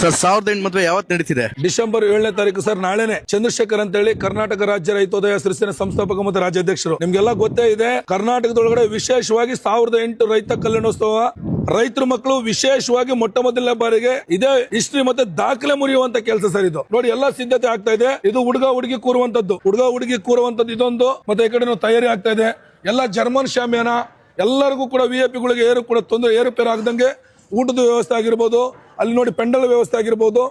Sir, ಸಾವಿರದ ಎಂಟು ಮದುವೆ ಯಾವತ್ತು ನಡೀತಿದೆ? ಡಿಸೆಂಬರ್ ಏಳನೇ ತಾರೀಕು ಸರ್, ನಾಳೆನೆ. ಚಂದ್ರಶೇಖರ್ ಅಂತ ಹೇಳಿ ಕರ್ನಾಟಕ ರಾಜ್ಯ ರೈತೋದಯ ಸೃಷ್ಟಿನ ಸಂಸ್ಥಾಪಕ ಮತ್ತು ರಾಜ್ಯಾಧ್ಯಕ್ಷರು. ನಿಮ್ಗೆಲ್ಲ ಗೊತ್ತೇ ಇದೆ, ಕರ್ನಾಟಕದೊಳಗಡೆ ವಿಶೇಷವಾಗಿ ಸಾವಿರದ ಎಂಟು ರೈತ ಕಲ್ಯಾಣೋತ್ಸವ. ರೈತರ ಮಕ್ಕಳು ವಿಶೇಷವಾಗಿ ಮೊಟ್ಟ ಮೊದಲನೇ ಬಾರಿಗೆ ಇದೇ ಹಿಸ್ಟ್ರಿ ಮತ್ತೆ ದಾಖಲೆ ಮುರಿಯುವಂತ ಕೆಲಸ ಸರ್ ಇದು. ನೋಡಿ, ಎಲ್ಲ ಸಿದ್ಧತೆ ಆಗ್ತಾ ಇದೆ. ಇದು ಹುಡುಗ ಹುಡುಗಿ ಕೂರುವಂತದ್ದು. ಹುಡುಗ ಹುಡುಗಿ ಕೂರುವಂತದ್ದು ಇದೊಂದು. ಮತ್ತೆ ಈ ಕಡೆ ತಯಾರಿ ಆಗ್ತಾ ಇದೆ. ಎಲ್ಲ ಜರ್ಮನ್ ಶಾಮಿಯಾನ. ಎಲ್ಲರಿಗೂ ಕೂಡ ವಿ ಎ ಪಿಗಳಿಗೆ ಏರು ಕೂಡ ತೊಂದರೆ, ಏರುಪೇರು ಆಗದಂಗೆ ಊಟದ ವ್ಯವಸ್ಥೆ ಆಗಿರ್ಬೋದು. ಅಲ್ಲಿ ನೋಡಿ ಪೆಂಡಲ್ ವ್ಯವಸ್ಥೆ ಆಗಿರ್ಬೋದು.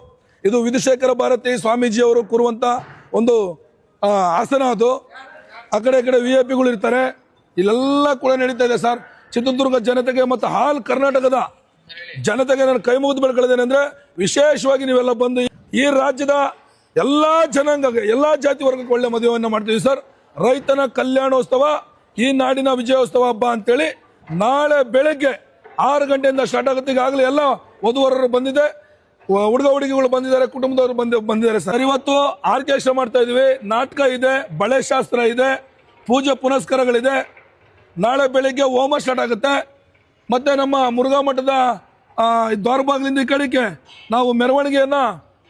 ಇದು ವಿಧುಶೇಖರ ಭಾರತಿ ಸ್ವಾಮೀಜಿ ಅವರು ಕೂರುವಂತ ಒಂದು ಆಸನ ಅದು. ಆ ಕಡೆ ಕಡೆ ವಿ ಐ ಪಿಗಳು ಇರ್ತಾರೆ. ಇಲ್ಲೆಲ್ಲ ಕೂಡ ನಡೀತಾ ಇದೆ ಸರ್. ಚಿತ್ರದುರ್ಗ ಜನತೆಗೆ ಮತ್ತು ಹಾಲ್ ಕರ್ನಾಟಕದ ಜನತೆಗೆ ನಾನು ಕೈ ಮುಗಿದು ಬೆಳ್ಕೊಳ್ಳೋದೇನೆ ಅಂದ್ರೆ ವಿಶೇಷವಾಗಿ ನೀವೆಲ್ಲ ಬಂದು ಈ ರಾಜ್ಯದ ಎಲ್ಲಾ ಜನಾಂಗ, ಎಲ್ಲಾ ಜಾತಿ ವರ್ಗಕ್ಕೆ ಒಳ್ಳೆ ಮದುವೆಯನ್ನು ಮಾಡ್ತೀವಿ ಸರ್. ರೈತನ ಕಲ್ಯಾಣೋತ್ಸವ, ಈ ನಾಡಿನ ವಿಜಯೋತ್ಸವ ಹಬ್ಬ ಅಂತೇಳಿ ನಾಳೆ ಬೆಳಗ್ಗೆ ಆರು ಗಂಟೆಯಿಂದ ಸ್ಟಾರ್ಟ್ ಆಗುತ್ತೆ. ಈಗಾಗಲೇ ಎಲ್ಲ ವಧುವರರು ಬಂದಿದೆ ಹುಡುಗ ಹುಡುಗಿಗಳು ಬಂದಿದ್ದಾರೆ, ಕುಟುಂಬದವರು ಬಂದು ಬಂದಿದ್ದಾರೆ ಸರ್. ಇವತ್ತು ಆರ್ಕೆಸ್ಟ್ರಾ ಮಾಡ್ತಾ ಇದೀವಿ. ನಾಟಕ ಇದೆ, ಬಳೆ ಶಾಸ್ತ್ರ ಇದೆ, ಪೂಜೆ ಪುನಸ್ಕಾರಗಳಿದೆ. ನಾಳೆ ಬೆಳಿಗ್ಗೆ ಹೋಮ ಸ್ಟಾರ್ಟ್ ಆಗುತ್ತೆ. ಮತ್ತೆ ನಮ್ಮ ಮುರುಘಾ ಮಠದ ದ್ವಾರಬಾಗ್ಲಿಂದ ಈ ಕಡೆಗೆ ನಾವು ಮೆರವಣಿಗೆಯನ್ನ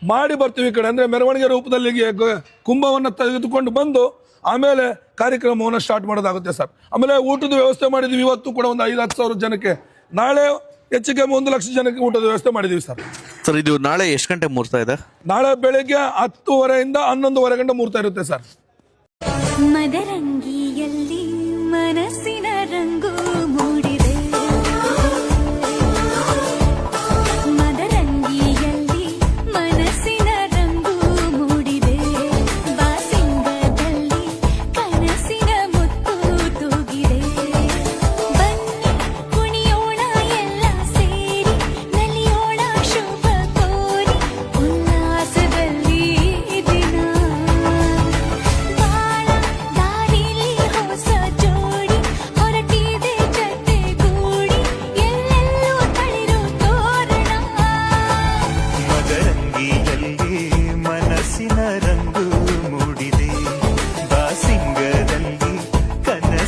ಮಾಡಿ ಬರ್ತೀವಿ ಈ ಕಡೆ. ಅಂದ್ರೆ ಮೆರವಣಿಗೆ ರೂಪದಲ್ಲಿ ಕುಂಭವನ್ನು ಕುಂಭವನ್ನ ತೆಗೆದುಕೊಂಡು ಬಂದು ಆಮೇಲೆ ಕಾರ್ಯಕ್ರಮವನ್ನು ಸ್ಟಾರ್ಟ್ ಮಾಡೋದಾಗುತ್ತೆ ಸರ್. ಆಮೇಲೆ ಊಟದ ವ್ಯವಸ್ಥೆ ಮಾಡಿದ್ದೀವಿ ಇವತ್ತು ಕೂಡ ಒಂದು ಐದು, ಹತ್ತು ಸಾವಿರ ಜನಕ್ಕೆ. ನಾಳೆ ಹೆಚ್ಚು ಕಮ್ಮಿ ಒಂದು ಲಕ್ಷ ಜನಕ್ಕೆ ಊಟದ ವ್ಯವಸ್ಥೆ ಮಾಡಿದೀವಿ ಸರ್. ಸರ್ ಇದು ನಾಳೆ ಎಷ್ಟು ಗಂಟೆ ಮುಹೂರ್ತ ಇದೆ? ನಾಳೆ ಬೆಳಿಗ್ಗೆ ಹತ್ತುವರೆಯಿಂದ ಹನ್ನೊಂದುವರೆ ಗಂಟೆ ಮುಹೂರ್ತ ಇರುತ್ತೆ ಸರ್. ಮದರಂಗಿಯಲ್ಲಿ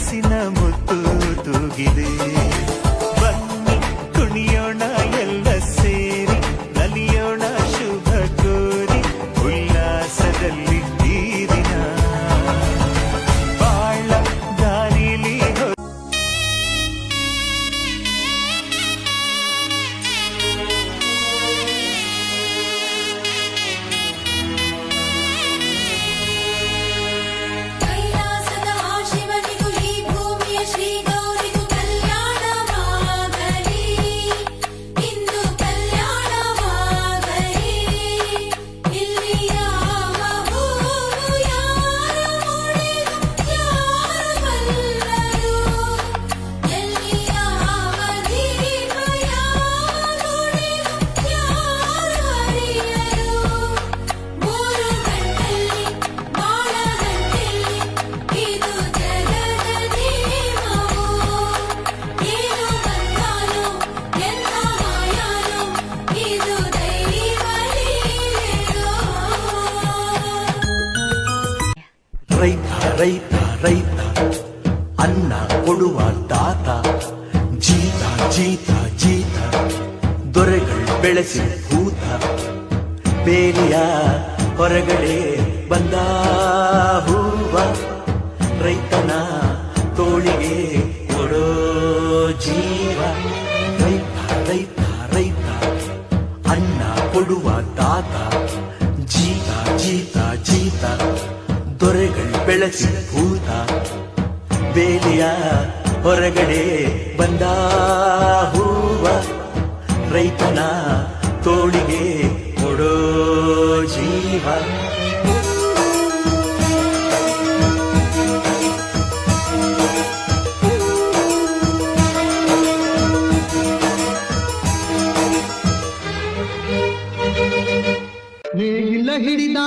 చేసిన ముత్తు తూగిదే. ರೈತ ರೈತ ರೈತ. ಅನ್ನ ಕೊಡುವ ತಾತ ಜೀತ ಜೀತ ಜೀತ. ದೊರೆಗಳು ಬೆಳೆಸಿ ಭೂತ. ಬೇಲಿಯ ಹೊರಗಡೆ ಬಂದ ಹೂವ. ರೈತನ ತೋಳಿಗೆ ಕೊಡೋ ಜೀವ. ರೈತ ರೈತ ರೈತ. ಅನ್ನ ಕೊಡುವ ತಾತ ಜೀತ ಜೀತ ಜೀತ. ದೊರೆಗಳು ಬೆಳಸಿ ಭೂತ ಬೇಲಿಯ ಹೊರಗಡೆ ಬಂದ ಹೂವ ರೈತನ ತೋಳಿಗೆ ಕೊಡೋ ಜೀವ. ಹಿಡಿದ